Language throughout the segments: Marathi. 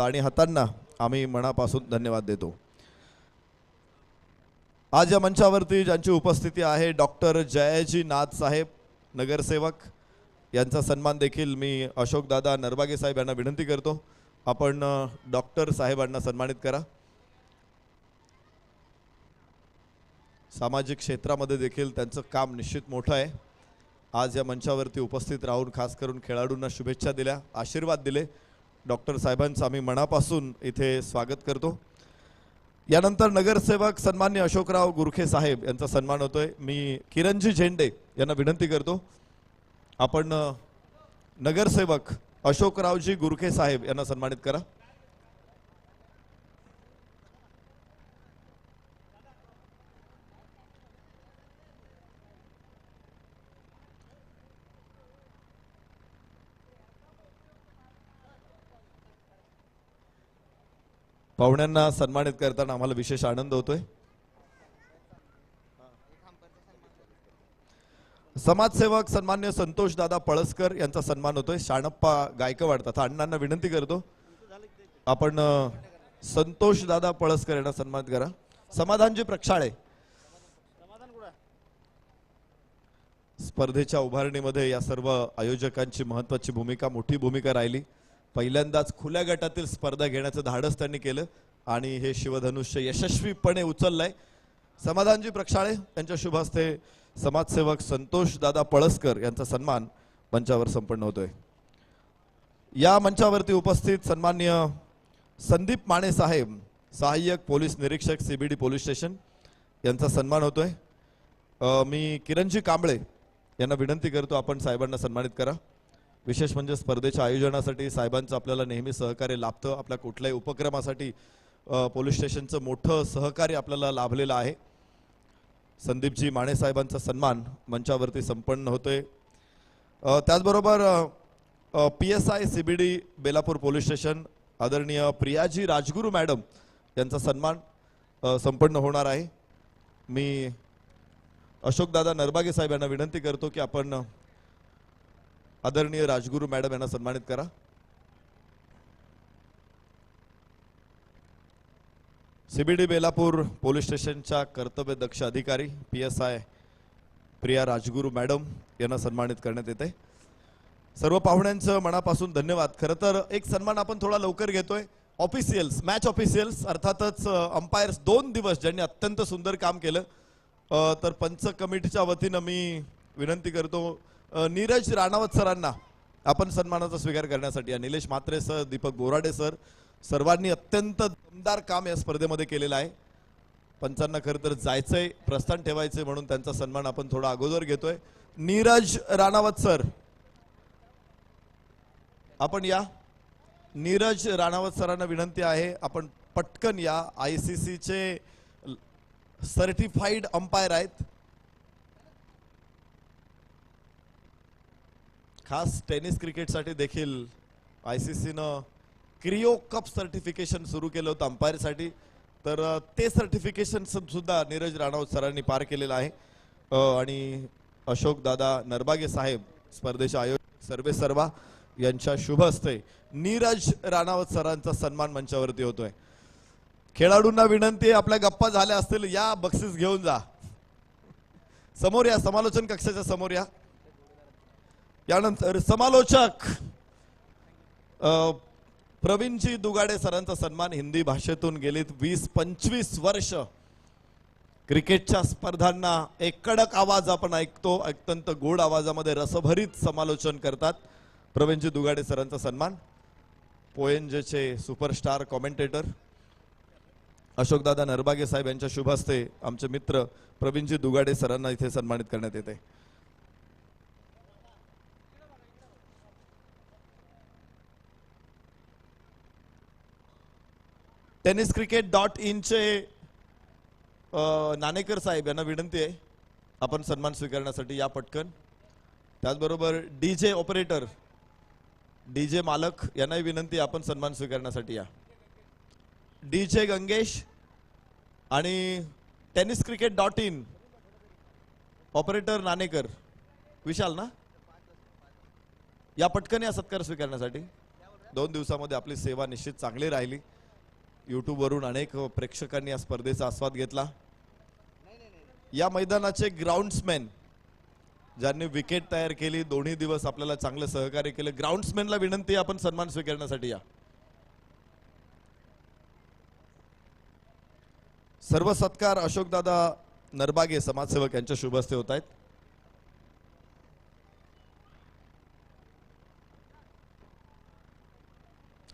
आणि हातांना आम्ही मनापासून धन्यवाद देतो. आज या मंचावरती ज्यांची उपस्थिती आहे डॉक्टर जयाजी नाथ साहेब नगरसेवक यांचा सन्मान देखील मी अशोकदादा नरबागे साहेब यांना विनंती करतो. आपण डॉक्टर साहेबांना सन्मानित करा. सामाजिक क्षेत्रामध्ये देखील त्यांचं काम निश्चित मोठं आहे. आज या मंचावरती उपस्थित राहून खास करून खेळाडूंना शुभेच्छा दिल्या आशीर्वाद दिले. डॉक्टर साहेबांचं आम्ही मनापासून इथे स्वागत करतो. यानंतर नगरसेवक सन्मान्य अशोकराव गुरखे साहेब यांचा सन्मान होतोय. मी किरणजी झेंडे यांना विनंती करतो. आपण नगरसेवक अशोकरावजी गुरखे साहेब यांना सन्मानित करा. पाहुण्यांना सन्मानित करताना आम्हाला विशेष आनंद होतोय. समाजसेवक सन्मान्य संतोष दादा पळसकर यांचा सन्मान होतोय. शाणप्पा गायकवाड तथा अण्णांना विनंती करतो. आपण संतोष दादा पळसकर यांना सन्मानित करा. समाधानजी प्रक्षाळे. स्पर्धेच्या उभारणीमध्ये या सर्व आयोजकांची महत्वाची भूमिका मोठी भूमिका राहिली. पहिल्यांदाच खुल्या गटातील स्पर्धा घेण्याचं धाडस त्यांनी केलं आणि हे शिवधनुष्य यशस्वीपणे उचललंय. समाधानजी प्रक्षाळे यांच्या शुभ हस्ते समाजसेवक संतोष दादा पळसकर यांचा सन्मान मंचावर संपन्न होतोय. या मंचावरती उपस्थित सन्मान्य संदीप माने साहेब सहाय्यक पोलीस निरीक्षक सीबीडी पोलीस स्टेशन यांचा सन्मान होतोय. मी किरणजी कांबळे यांना विनंती करतो आपण साहेबांना सन्मानित करा. विशेष म्हणजे स्पर्धेच्या आयोजनासाठी साहेबांचं आपल्याला नेहमी सहकार्य लाभतं. आपल्या कुठल्याही उपक्रमासाठी पोलीस स्टेशनचं मोठं सहकार्य आपल्याला लाभलेलं आहे. संदीपजी माने साहेबांचा सन्मान मंचावरती संपन्न होतोय. त्याचबरोबर P S I C B D Belapur police station आदरणीय प्रियाजी राजगुरू मॅडम यांचा सन्मान संपन्न होणार आहे. मी अशोकदादा नरबागे साहेब यांना विनंती करतो की आपण आदरणीय राजगुरू मॅडम यांना सन्मानित करा. सीबीडी बेलापूर पोलीस स्टेशनच्या कर्तव्य दक्ष अधिकारी P S I Priya Rajguru madam यांना सन्मानित करण्यात येते. सर्व पाहुण्यांचं मनापासून धन्यवाद. खरं तर एक सन्मान आपण थोडा लवकर घेतोय. ऑफिशियल्स मॅच ऑफिशियल्स अर्थातच अंपायर्स दोन दिवस ज्यांनी अत्यंत सुंदर काम केलं. तर पंच कमिटीच्या वतीनं मी विनंती करतो नीरज राणावत सरांना आपण सन्मानाचा स्वीकार करण्यासाठी या निलेश म्हात्रे सर दीपक बोराडे सर सर्वांनी अत्यंत दमदार काम या स्पर्धेमध्ये केलेलं आहे. पंचांना खरं तर जायचंय प्रस्थान ठेवायचंय म्हणून त्यांचा सन्मान आपण थोडा अगोदर घेतोय. नीरज राणावत सर आपण या. नीरज राणावत सरांना विनंती आहे आपण पटकन या आय सी सीचे सर्टिफाईड अंपायर आहेत. खास टेनिस क्रिकेटसाठी देखील आय सी सीनं क्रिओ कप सर्टिफिकेशन सुरू केलं होतं अंपायरसाठी. तर ते सर्टिफिकेशन सुद्धा नीरज राणावत सरांनी पार केलेलं आहे. आणि अशोक दादा नरबागे साहेब स्पर्धेचे आयोजक सर्वे सर्वा यांच्या शुभ हस्ते नीरज राणावत सरांचा सन्मान मंचावरती होतोय. खेळाडूंना विनंती आहे आपल्या गप्पा झाल्या असतील या बक्षीस घेऊन जा. समोर या समालोचन कक्षाच्या समोर या. यानंतर समालोचक प्रवीणजी दुगाडे सरांचा सन्मान हिंदी भाषेतून गेलीत. वीस पंचवीस वर्ष क्रिकेटच्या स्पर्धांना एक कडक आवाज आपण ऐकतो अत्यंत गोड आवाजामध्ये रसभरीत समालोचन करतात प्रवीणजी दुगाडे सरांचा सन्मान. पोएनजेचे सुपरस्टार कॉमेंटेटर अशोकदादा नरबागे साहेब यांच्या शुभ हस्ते आमचे मित्र प्रवीणजी दुगाडे सरांना इथे सन्मानित करण्यात येते. टेनिस क्रिकेट डॉट इनचे नाणेकर साहेब यांना विनंती आहे. आपण सन्मान स्वीकारण्यासाठी या पटकन. त्याचबरोबर D J operator D J मालक यांनाही विनंती आपण सन्मान स्वीकारण्यासाठी या. डी जे गंगेश आणि tennis cricket dot in operator Nanekar. Vishal ना? या पटकन या सत्कार स्वीकारण्यासाठी. दोन दिवसामध्ये आपली सेवा निश्चित चांगली राहिली. यूट्यूबवरून अनेक प्रेक्षकांनी या स्पर्धेचा आस्वाद घेतला. या मैदानाचे ग्राउंड्समॅन ज्यांनी विकेट तयार केली दोन्ही दिवस आपल्याला चांगलं सहकार्य केलं. ग्राउंड्समॅनला विनंती आपण सन्मान स्वीकारण्यासाठी या. सर्व सत्कार अशोकदादा नरबागे समाजसेवक यांच्या शुभ हस्ते होत आहेत.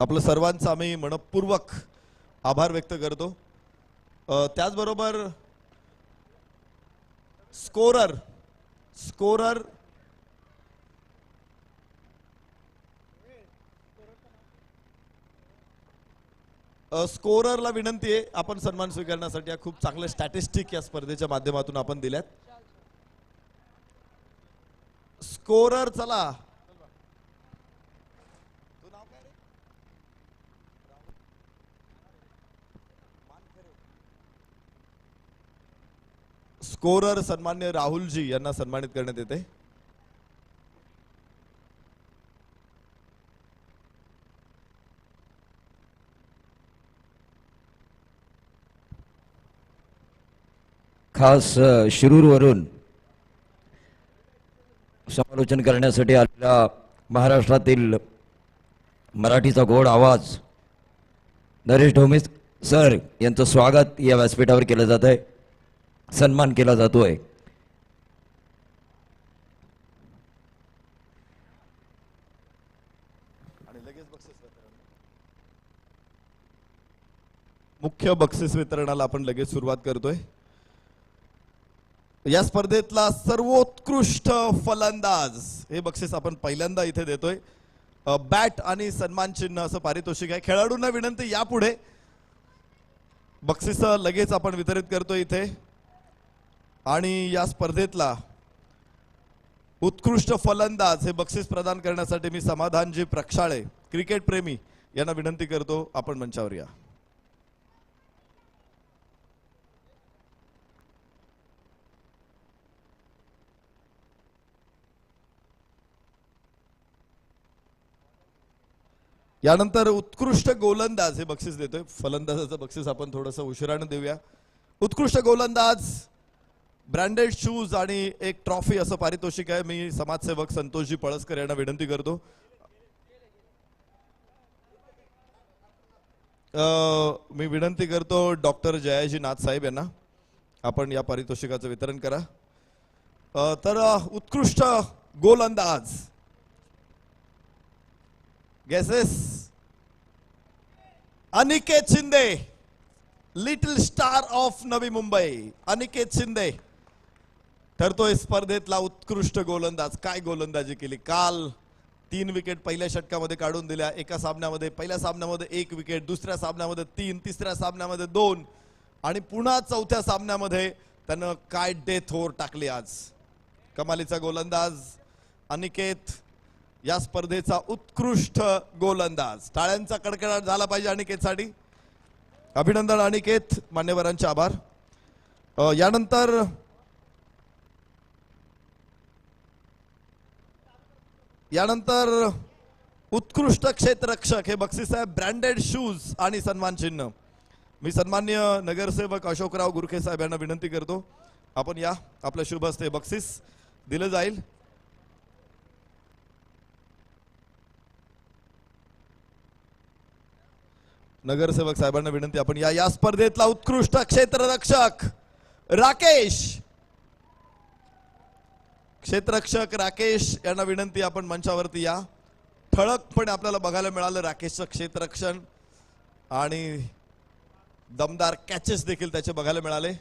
आपलं सर्वांचं आम्ही मनपूर्वक आभार व्यक्त करतो. त्याचबरोबर स्कोरर स्कोरर स्कोररला विनंती आहे आपण सन्मान स्वीकारण्यासाठी या खूप चांगल्या स्टॅटिस्टिक या स्पर्धेच्या माध्यमातून आपण दिल्यात. स्कोरर चला. स्कोरर सन्मान्य राहुलजी यांना सन्मानित करण्यात येते. खास शिरूरवरून समालोचन करण्यासाठी आलेला महाराष्ट्रातील मराठीचा गोड आवाज नरेश ढोमे सर यांचं स्वागत या व्यासपीठावर केलं जात आहे. सन्मान केला जातोय. मुख्य बक्षीस वितरणाला आपण लगेच सुरुवात करतोय. या स्पर्धेतला सर्वोत्कृष्ट फलंदाज हे बक्षीस आपण पहिल्यांदा इथे देतोय. बॅट आणि सन्मान चिन्ह असं पारितोषिक आहे. खेळाडूंना विनंती यापुढे. बक्षीस लगेच आपण वितरित करतोय इथे. आणि या स्पर्धेतला उत्कृष्ट फलंदाज हे बक्षीस प्रदान करण्यासाठी मी समाधानजी प्रक्षाळे क्रिकेट प्रेमी यांना विनंती करतो आपण मंचावर या. यानंतर उत्कृष्ट गोलंदाज हे बक्षीस देतोय. फलंदाजाचं बक्षीस आपण थोडंसं उशिरानं देऊया. उत्कृष्ट गोलंदाज ब्रँडेड शूज आणि एक ट्रॉफी असं पारितोषिक आहे. मी समाजसेवक संतोषजी पळसकर यांना विनंती करतो. मी विनंती करतो डॉक्टर जयाजी नाथ साहेब यांना. आपण या पारितोषिकाचं वितरण करा. तर उत्कृष्ट गोलंदाज. Guesses Aniket Shinde little star of Navi Mumbai. Aniket Shinde. ठरतोय स्पर्धेतला उत्कृष्ट गोलंदाज. काय गोलंदाजी केली? काल तीन विकेट पहिल्या षटकामध्ये काढून दिल्या. एका सामन्यामध्ये पहिल्या सामन्यामध्ये एक विकेट दुसऱ्या सामन्यामध्ये तीन तिसऱ्या सामन्यामध्ये दोन आणि पुन्हा चौथ्या सामन्यामध्ये त्यानं काय डेथ ओव्हर टाकली आज? कमालीचा गोलंदाज अनिकेत या स्पर्धेचा उत्कृष्ट गोलंदाज. टाळ्यांचा कडकडाट झाला पाहिजे अनिकेतसाठी. अभिनंदन अनिकेत मान्यवरांचे आभार. यानंतर यानंतर उत्कृष्ट क्षेत्ररक्षक हे बक्षीस ब्रँडेड शूज आणि सन्मान चिन्ह. मी सन्मान्य नगरसेवक अशोकराव गुरखे साहेब यांना विनंती करतो आपण या आपल्या शुभ हस्ते बक्षीस दिलं जाईल. नगरसेवक साहेबांना विनंती आपण या या स्पर्धेतला उत्कृष्ट क्षेत्ररक्षक राकेश क्षेत्ररक्षक राकेश यांना विनंती आपण मंचावरती या. ठळकपणे आपल्याला बघायला मिळालं राकेशचं क्षेत्ररक्षण आणि दमदार कॅचेस देखील त्याचे बघायला मिळाले.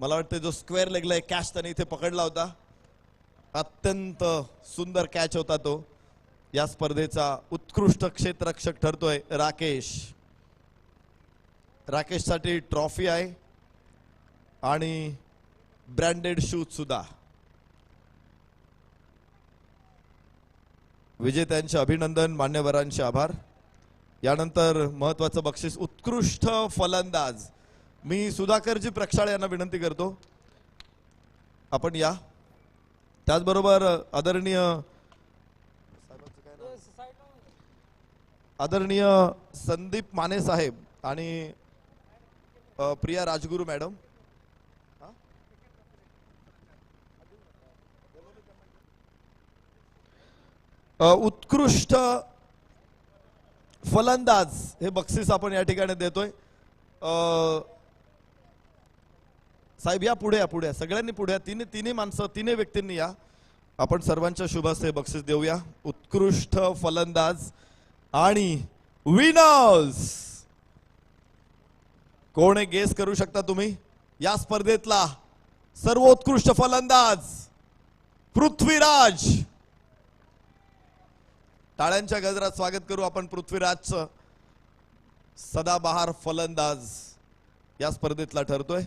मला वाटतं जो स्क्वेअर लेगला एक कॅच त्याने इथे पकडला होता. अत्यंत सुंदर कॅच होता तो. या स्पर्धेचा उत्कृष्ट क्षेत्ररक्षक ठरतोय राकेश. राकेशसाठी ट्रॉफी आहे. आणि ब्रँडेड शूज सुद्धा. विजेत्यांचे अभिनंदन मान्यवरांचे आभार. यानंतर महत्वाचं बक्षीस उत्कृष्ट फलंदाज. मी सुधाकरजी प्रक्षाळ यांना विनंती करतो. आपण या. त्याचबरोबर आदरणीय आदरणीय संदीप माने साहेब आणि प्रिया राजगुरू मॅडम. उत्कृष्ट फलंदाज हे बक्षीस आपण या ठिकाणी देतोय. साहेब या पुढे या पुढे या. सगळ्यांनी पुढे या. तिन्ही तिन्ही माणसं तिन्ही व्यक्तींनी या. आपण सर्वांच्या शुभास हे बक्षीस देऊया. उत्कृष्ट फलंदाज आणि विनर्स कोण आहे गेस करू शकता तुम्ही? या स्पर्धेतला सर्वोत्कृष्ट फलंदाज पृथ्वीराज. टाळ्यांच्या गजरात स्वागत करू आपण पृथ्वीराजचं. सदाबहार फलंदाज या स्पर्धेतला ठरतोय.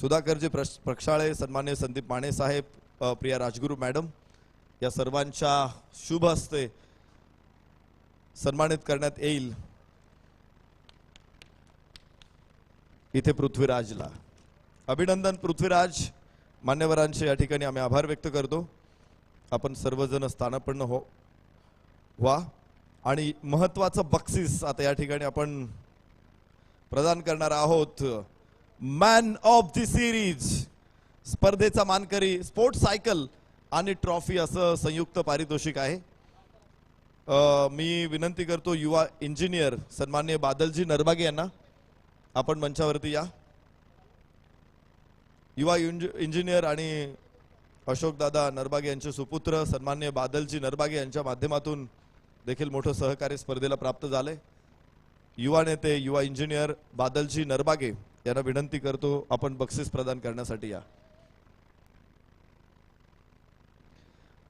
सुधाकरजी प्रश- प्रक्षाळे सन्मान्य संदीप माने साहेब प्रिया राजगुरू मॅडम या सर्वांच्या शुभ हस्ते सन्मानित करण्यात येईल. इथे पृथ्वीराजला. अभिनंदन पृथ्वीराज मान्यवरांचे या ठिकाणी आम्ही आभार व्यक्त करतो. आपण सर्वजण स्थानपन्न हो व्हा. आणि महत्वाचं बक्षीस आता या ठिकाणी आपण प्रदान करणार आहोत. मॅन ऑफ दी सिरीज स्पर्धेचा मानकरी स्पोर्ट्स सायकल आणि ट्रॉफी असं संयुक्त पारितोषिक आहे. मी विनंती करतो युवा इंजिनियर सन्मान्य बादलजी नरबागे यांना आपण मंचावरती या. युवा इंज- इंजिनियर आणि अशोकदादा नरबागे यांचे सुपुत्र सन्मान्य बादलजी नरबागे यांच्या माध्यमातून देखील मोठं सहकार्य स्पर्धेला प्राप्त झाले युवा नेते युवा इंजिनियर बादलजी नरबागे यांना विनंती करतो आपण बक्षीस प्रदान करण्यासाठी या.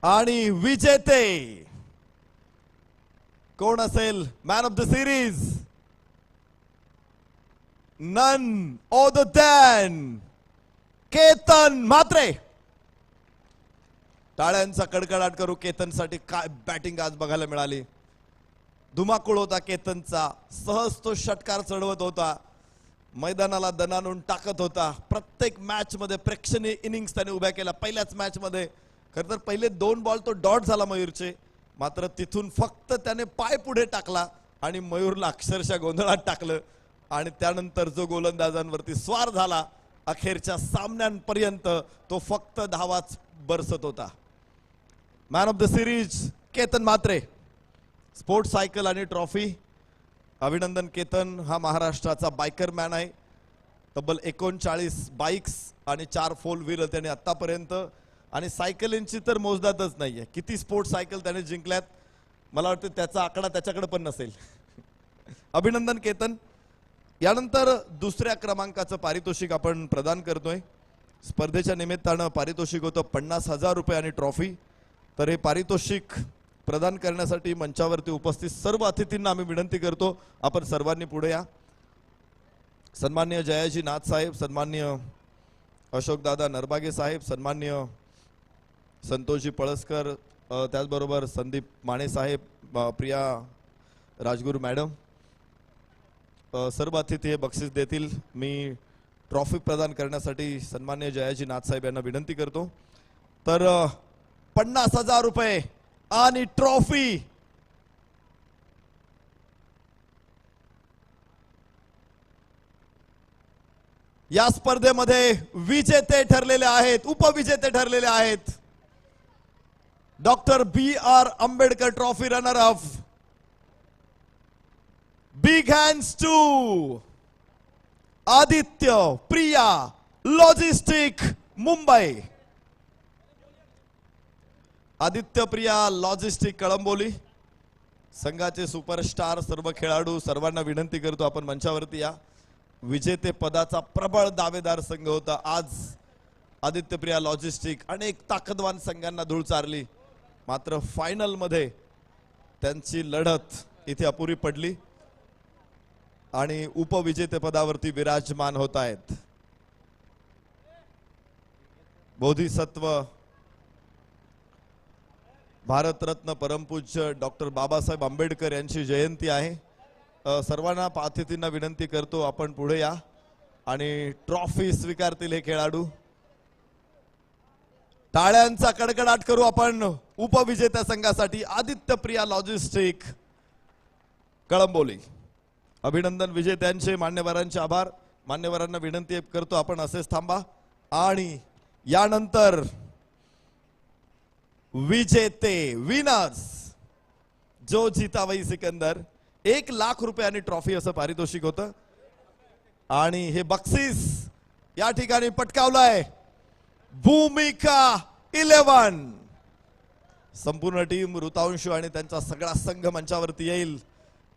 आणि विजेते कोण असेल? Man of the series none other than Ketan Mhatre टाळ्यांचा कडकडाट करू केतनसाठी काय बॅटिंग आज बघायला मिळाली. धुमाकूळ होता केतनचा सहज तो षटकार चढवत होता. मैदानाला दणानून टाकत होता. प्रत्येक मॅचमध्ये प्रेक्षणीय इनिंग्स त्याने उभ्या केल्या. पहिल्याच मॅचमध्ये खरं तर पहिले दोन बॉल तो डॉट झाला मयूरचे. मात्र तिथून फक्त त्याने पाय पुढे टाकला आणि मयूरला अक्षरशः गोंधळात टाकलं. आणि त्यानंतर जो गोलंदाजांवरती स्वार झाला अखेरच्या सामन्यांपर्यंत तो फक्त धावाच बरसत होता. Man of the series Ketan Mhatre sports cycle आणि ट्रॉफी अभिनंदन केतन हा महाराष्ट्राचा बायकर मॅन आहे. तब्बल एकोणचाळीस बाईक्स आणि चार फोर व्हीलर त्याने आत्तापर्यंत. आणि सायकलींची तर मोजदातच आहे किती स्पोर्ट्स सायकल त्याने जिंकल्यात मला वाटतं त्याचा आकडा त्याच्याकडे पण नसेल. अभिनंदन केतन. यानंतर दुसऱ्या क्रमांकाचं पारितोषिक आपण प्रदान करतोय. स्पर्धेच्या निमित्तानं पारितोषिक होतं पन्नास हजार रुपये आणि ट्रॉफी तर हे पारितोषिक प्रदान करण्यासाठी मंचावरती उपस्थित सर्व अतिथींना आम्ही विनंती करतो. आपण सर्वांनी पुढे या. सन्मान्य जयाजी नाथ साहेब सन्मान्य अशोकदादा नरबागे साहेब सन्मान्य संतोषजी पळसकर त्याचबरोबर संदीप माने साहेब प्रिया राजगुरू मॅडम. सर्व अतिथी हे बक्षीस देतील. मी ट्रॉफी प्रदान करण्यासाठी सन्मान्य जयाजी नाथ साहेब यांना विनंती करतो. तर पन्नास हजार रुपये आणि ट्रॉफी. या स्पर्धेमध्ये विजेते ठरलेले आहेत उपविजेते ठरलेले आहेत. Doctor B R Ambedkar trophy runner up big hands to Aditya Priya logistic Mumbai. Aditya Priya logistic Kalamboli. संघाचे सुपरस्टार सर्व खेळाडू सर्वांना विनंती करतो आपण मंचावरती या. विजेते पदाचा प्रबळ दावेदार संघ होता. आज आदित्य प्रिया लॉजिस्टिक अनेक ताकदवान संघांना धूळ चारली. मात्र फायनलमध्ये त्यांची लढत इथे अपुरी पडली. आणि उपविजेतेपदावरती विराजमान होत आहेत. बोधिसत्व भारतरत्न परमपूज्य डॉक्टर बाबासाहेब आंबेडकर यांची जयंती आहे. सर्वांना अतिथींना विनंती करतो आपण पुढे या. आणि ट्रॉफी स्वीकारतील हे खेळाडू. टाळ्यांचा कडकडाट करू आपण उपविजेत्या संघासाठी आदित्य प्रिया लॉजिस्टिक. कळंबोली. अभिनंदन विजेत्यांचे मान्यवरांचे आभार. मान्यवरांना विनंती करतो आपण असेच थांबा. आणि यानंतर विजेते विनर्स जो जितावई सिकंदर एक लाख रुपये आणि ट्रॉफी असं पारितोषिक होतं. आणि हे बक्षीस या ठिकाणी पटकावलंय. भूमिका इलेवन संपूर्ण टीम ऋतांशू आणि त्यांचा सगळा संघ मंचावरती येईल.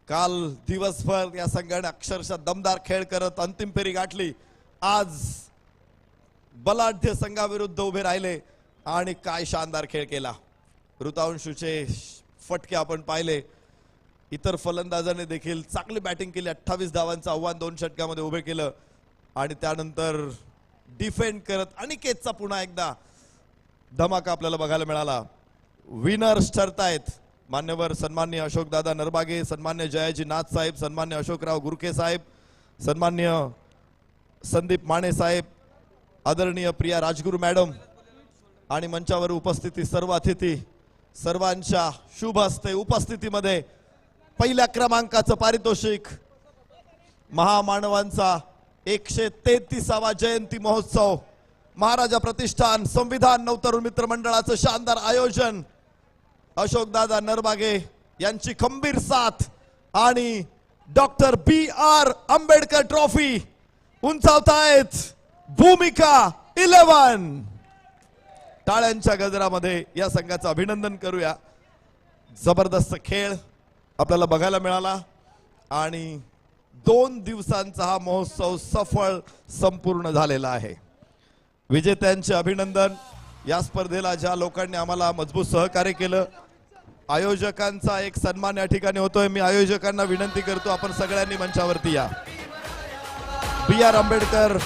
काल दिवसभर या संघाने अक्षरशः दमदार खेळ करत अंतिम फेरी गाठली. आज बलाढ्य संघाविरुद्ध उभे राहिले. आणि काय शानदार खेळ केला. ऋतांशूचे फटके आपण पाहिले. इतर फलंदाजाने देखील चांगली बॅटिंग केली. अठ्ठावीस धावांचं आव्हान दोन षटकामध्ये उभे केलं. आणि त्यानंतर डिफेंड करत अनिकेतचा पुन्हा एकदा धमाका आपल्याला बघायला मिळाला. विनर्स ठरतायत. मान्यवर सन्मान्य अशोकदादा नरबागे सन्मान्य जयाजी नाथ साहेब सन्मान्य अशोकराव गुरखे साहेब सन्मान्य संदीप माने साहेब आदरणीय प्रिया राजगुरू मॅडम आणि मंचावर उपस्थिती सर्व अतिथी सर्वांच्या शुभ हस्ते उपस्थितीमध्ये पहिल्या क्रमांकाचं पारितोषिक महामानवांचा एकशे तेहतीसावा जयंती महोत्सव महाराजा प्रतिष्ठान संविधान नवतरुण मित्र मंडळाचं शानदार आयोजन अशोकदादा नरबागे यांची खंबीर साथ आणि doctor B R Ambedkar trophy उंचावतायत भूमिका इलेव्हन. टाळ्यांच्या गजरामध्ये या संघाचं अभिनंदन करूया. जबरदस्त खेळ आपल्याला बघायला मिळाला आणि दोन दिवसांचा हा महोत्सव सफळ संपूर्ण झालेला आहे. विजेत्यांचे अभिनंदन. या स्पर्धेला ज्या लोकांनी आम्हाला मजबूत सहकार्य केलं आयोजकांचा एक सन्मान या ठिकाणी होतोय. मी आयोजकांना विनंती करतो आपण सगळ्यांनी मंचावरती या. बी आर आंबेडकर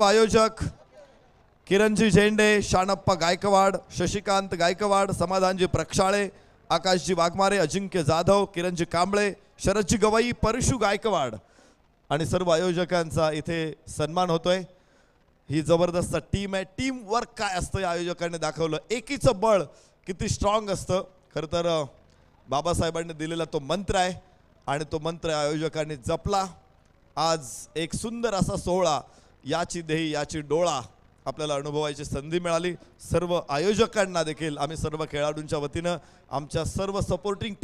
आयोजक किरणजी झेंडे शाणप्पा गायकवाड शशिकांत गायकवाड समाधानजी प्रक्षाळे आकाशजी वाघमारे अजिंक्य जाधव किरणजी कांबळे शरदजी गवई परशु गायकवाड. आणि सर्व आयोजकांचा इथे सन्मान होतोय. ही जबरदस्त टीम आहे. टीम वर्क काय असतं या आयोजकांनी दाखवलं? एकीचं बळ किती स्ट्रॉंग असतं. खरं तर बाबासाहेबांनी दिलेला तो मंत्र आहे. आणि तो मंत्र आयोजकांनी जपला. आज एक सुंदर असा सोहळा याची देही याची डोळा आपल्याला अनुभवायची संधी मिळाली. सर्व आयोजकांना देखील आम्ही सर्व खेळाडूंच्या वतीनं आमच्या सर्व सपोर्टिंग